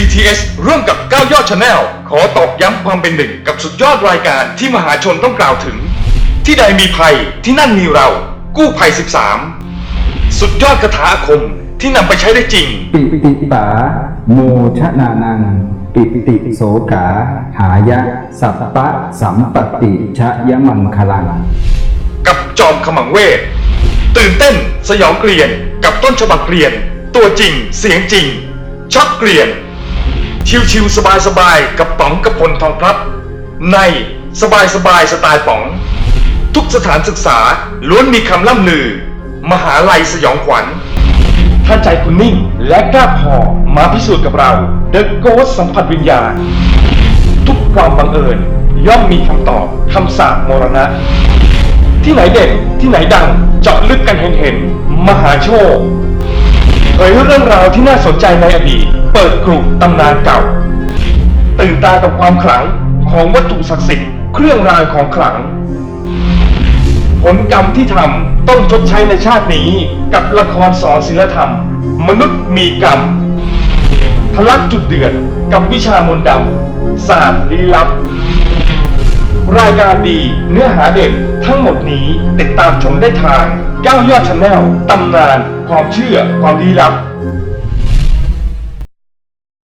CTS ร่วมกับ9ยอดชาแนลขอตอกย้ำความเป็นหนึ่งกับสุดยอดรายการที่มหาชนต้องกล่าวถึง ที่ใดมีภัยที่นั่นมีเรา กู้ภัย 13 สุดยอดคาถาอาคมที่นำไปใช้ได้จริง ปิติปาโมชนานัง ปิติโสกา หายะ สัพปะสัมปติชะยมังคลัง กับจอมขมังเวท ตื่นเต้นสยองเกลียนกับต้นฉบับเกลียน ตัวจริงเสียงจริงช็อกเกลียน ชิวๆสบายๆกับป๋องกับพลทองพลับ ในสบายสบายๆสไตล์ป๋อง ทุกสถานศึกษาล้วนมีคำล่ำลือ มหาลัยสยองขวัญ ถ้าใจคุณนิ่งและกล้าพอมาพิสูจน์กับเรา The Ghost สัมผัสวิญญาณ ทุกความบังเอิญ ย่อมมีคำตอบคำสาปมรณะ ที่ไหนเด่นที่ไหนดังเจาะลึกกันเห็นเห็นมหาโชค ผยเรื่องราวที่น่าสนใจในอดีต เปิดกลุ่มตำนานเก่า ตื่นตากับความขลังของวัตถุศักดิ์สิทธิ์ เครื่องรางของขลัง ผลกรรมที่ทำต้องชดใช้ในชาตินี้กับละครสอนศิลธรรม มนุษย์มีกรรมพลักจุดเดือดกับวิชามนต์ดำศาสตร์ลี้ลับ รายการดี เนื้อหาเด็ดทั้งหมดนี้ติดตามชมได้ทาง9ยอดชาแนลตำนาน ความเชื่อความลี้ลับ